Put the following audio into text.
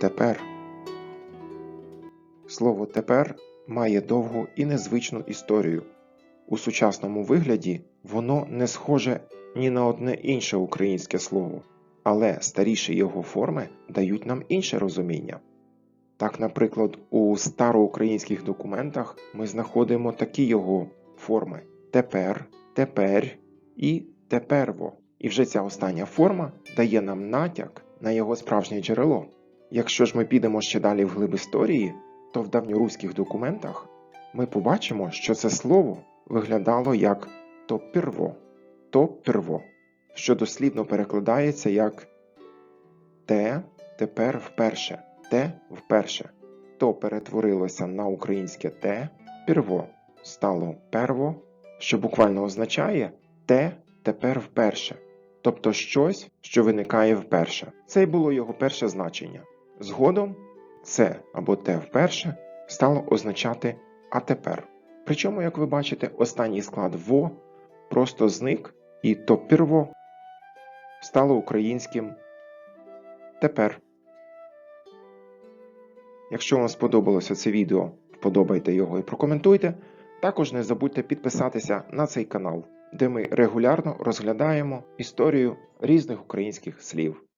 тепер. Слово тепер має довгу і незвичну історію. У сучасному вигляді воно не схоже ні на одне інше українське слово, але старіші його форми дають нам інше розуміння. Так, наприклад, у староукраїнських документах ми знаходимо такі його форми тепер, тепер і теперво. І вже ця остання форма дає нам натяк на його справжнє джерело. Якщо ж ми підемо ще далі в глиб історії, то в давньоруських документах ми побачимо, що це слово виглядало як то перво, що дослівно перекладається як те тепер вперше, те вперше. То перетворилося на українське те перво, стало перво, що буквально означає те тепер вперше, тобто щось, що виникає вперше. Це й було його перше значення. Згодом це або те вперше стало означати а тепер. Причому, як ви бачите, останній склад во просто зник, і то перво стало українським тепер. Якщо вам сподобалося це відео, вподобайте його і прокоментуйте. Також не забудьте підписатися на цей канал, де ми регулярно розглядаємо історію різних українських слів.